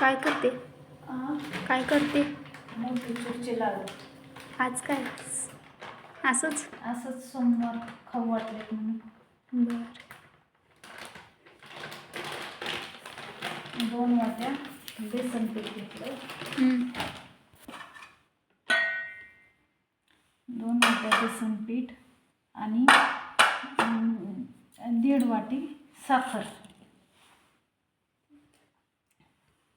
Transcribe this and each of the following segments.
काय करते? काय करते? मोतीचूरचे लाडू आज काय? असंच? असंच सोमवार खाऊ वाटले म्हणून. बर. दोन वाट्या बेसन पीठ घेतलं दोन वाट्या बेसन पीठ आणि दीड वाटी साखर.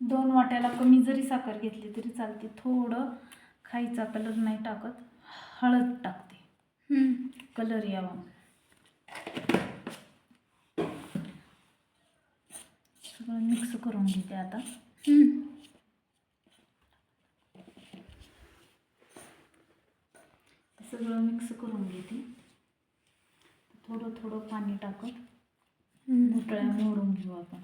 दोन वाट्याला कमी जरी साखर घेतली तरी चालते. थोडं खायचा कलर नाही टाकत हळद टाकते. कलर यावा. सगळं मिक्स करून घेते आता. सगळं मिक्स करून घेते. थोडं थोडं पाणी टाकत. गुटळ्या मोडून घेऊ आपण.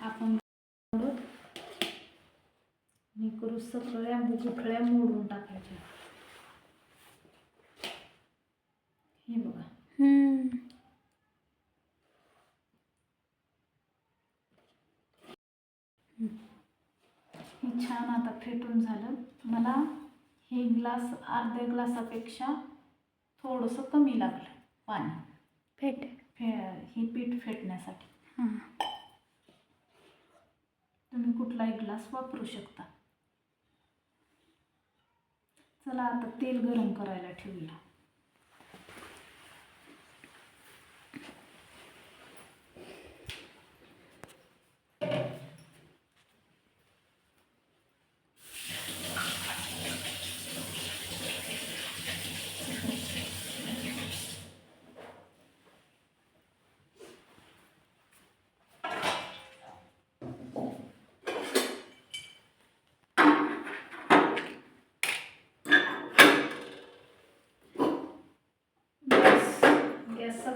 आपण हे करू सगळ्या गुठळ्या मोडून टाकायच्या. हे बघा. हे छान आता फेटून झालं. मला हे ग्लास अर्ध्या ग्लासापेक्षा थोडंसं कमी लागलं पाणी. फेट. फे हे पीठ फेटण्यासाठी. हां. कुठलाही ग्लास वापरू शकता. चला आता तेल गरम करायला ठेवूया गॅस गॅस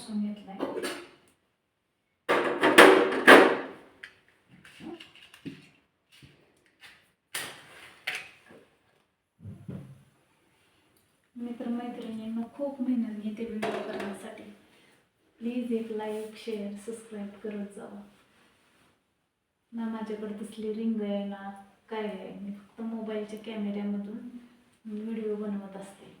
सगळा बसून घेतलाय. मित्रमैत्रिणींना खूप मेहनत घेते व्हिडिओ करण्यासाठी. प्लीज एक लाईक शेअर सबस्क्राईब करत जावा. ना माझ्याकडे तसली रिंग आहे ना काय आहे. मी फक्त मोबाईलच्या कॅमेऱ्यामधून व्हिडिओ बनवत असते.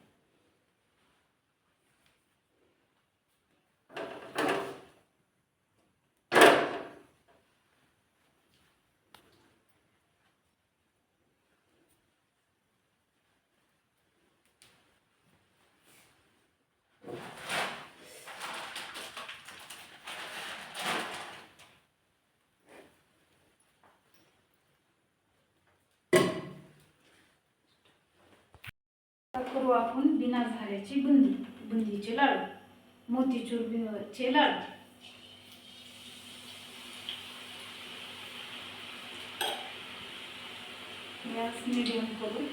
वापरून बिना झाऱ्याची बुंदी बुंदीचे लाडू मोतीचूर चे लाडू. गॅस मिडियम करू.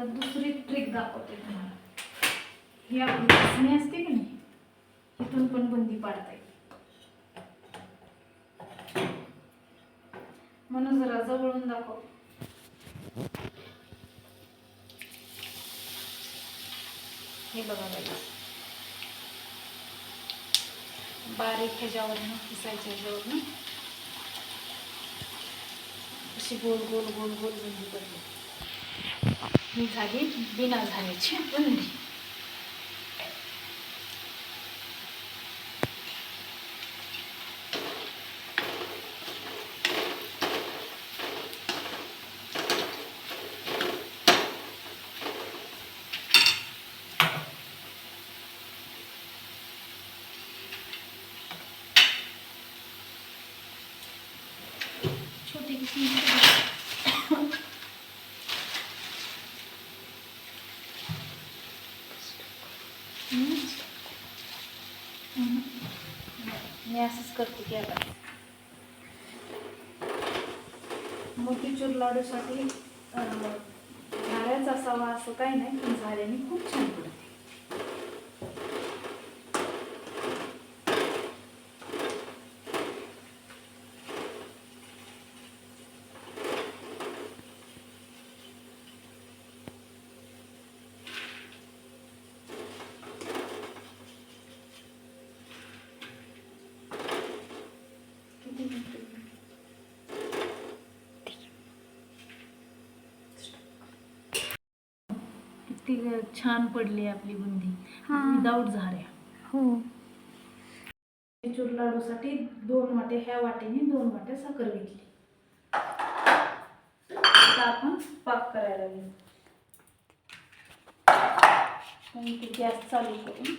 तर दुसरी ट्रिक दाखवते तुम्हाला. ही आपली चाचणी असते की नाही? इथून पण बंदी पाडता येईल. म्हणून जरा जवळून दाखव. हे बघा बाई. बारीक ह्याच्यावरनं पिसायच्या ह्याच्यावरनं. अशी गोल गोल गोल गोल बंदी पडली ही झाली बिना झाल्याची बुंदी छोटी किस्म मी असंच करते की आता. मोतीचूर लाडूसाठी अं, झाऱ्याच असावा असं काही नाही पण झाऱ्याने खूप छान पडते किती छान पडली आपली बुंदी. विदाऊट झाऱ्या. हो. चूर लाडूसाठी दोन वाटे ह्या वाटेने दोन वाटे साखर घेतली. आता आपण पाक करायला घेऊ. गॅस चालू करून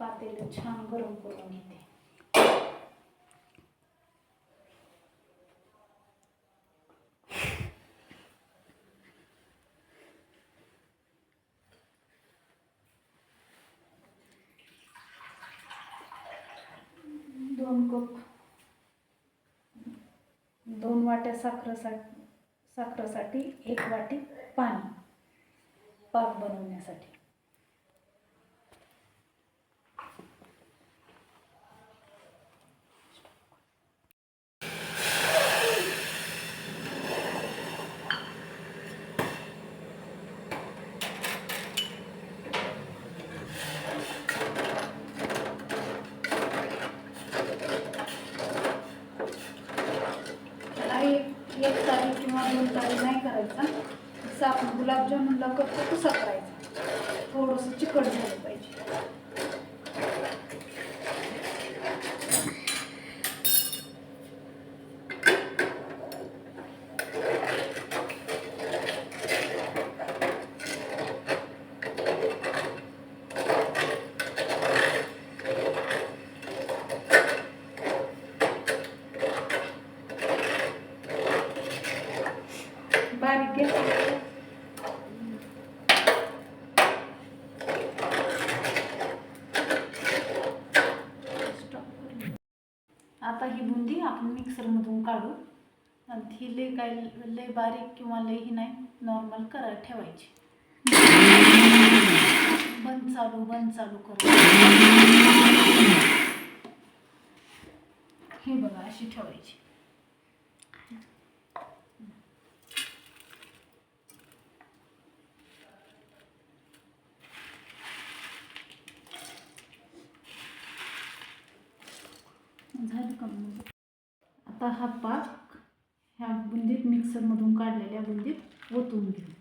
पातेलं छान गरम करून घेते दोन कप दोन वाट्या साखरेसाठी साखरेसाठी एक वाटी पाणी पाक बनवण्यासाठी त्याला एक एक तारी किंवा दोन तारी नाही करायचा. जसं आपण गुलाबजामुनला करतो तसा करायचा. थोडंसं चिकट झालं पाहिजे बारीक गॅस आता ही बुंदी आपण मिक्सरमधून काढू. आणि ही लय काय लय बारीक किंवा लय ही नाही नॉर्मल करा ठेवायची. बंद चालू बंद चालू करू. हे बघा अशी ठेवायची. झालं का मग? आता हा पाक ह्या बुंदीत मिक्सरमधून काढलेल्या बुंदीत ओतून घेऊ.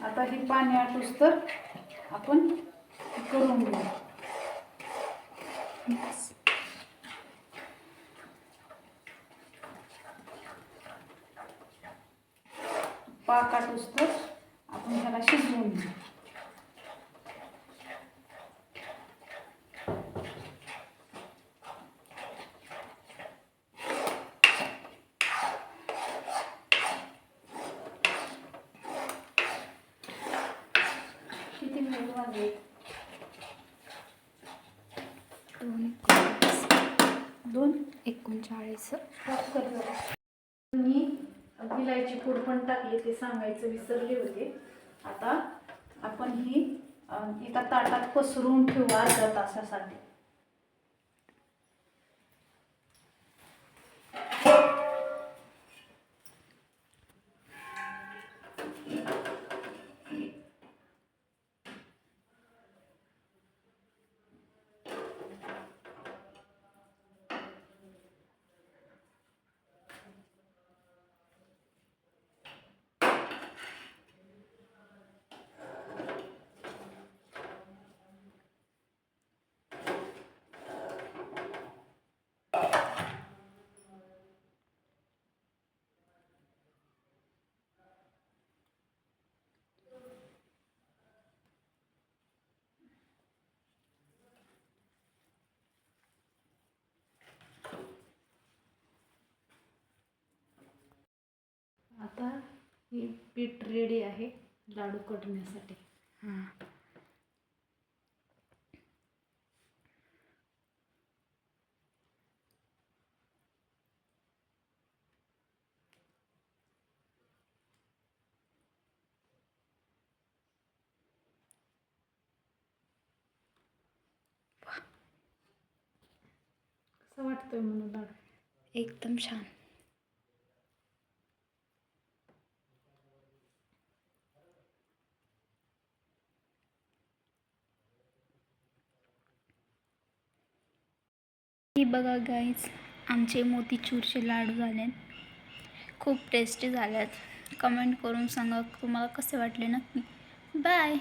आता हे पाणी आटूस तर आपण करून घेऊ. पाक आटूस तर आपण ह्याला शिजवून घेऊ लाडू आहेत दोन दोन एकोणचाळीस कर मी विलायची पूड पण टाकली ते सांगायचं विसरले होते आता आपण ही एका ताटात पसरून ठेवू अर्धा तासासाठी आता ही पीठ रेडी आहे लाडू कटण्यासाठी. हां. कसं वाटतंय म्हणून लाडू? एकदम छान. ही बघा गाईज आमचे मोतीचूरचे लाडू झाले खूप टेस्टी झाल्यात कमेंट करून सांगा तुम्हाला कसे वाटले नक्की. बाय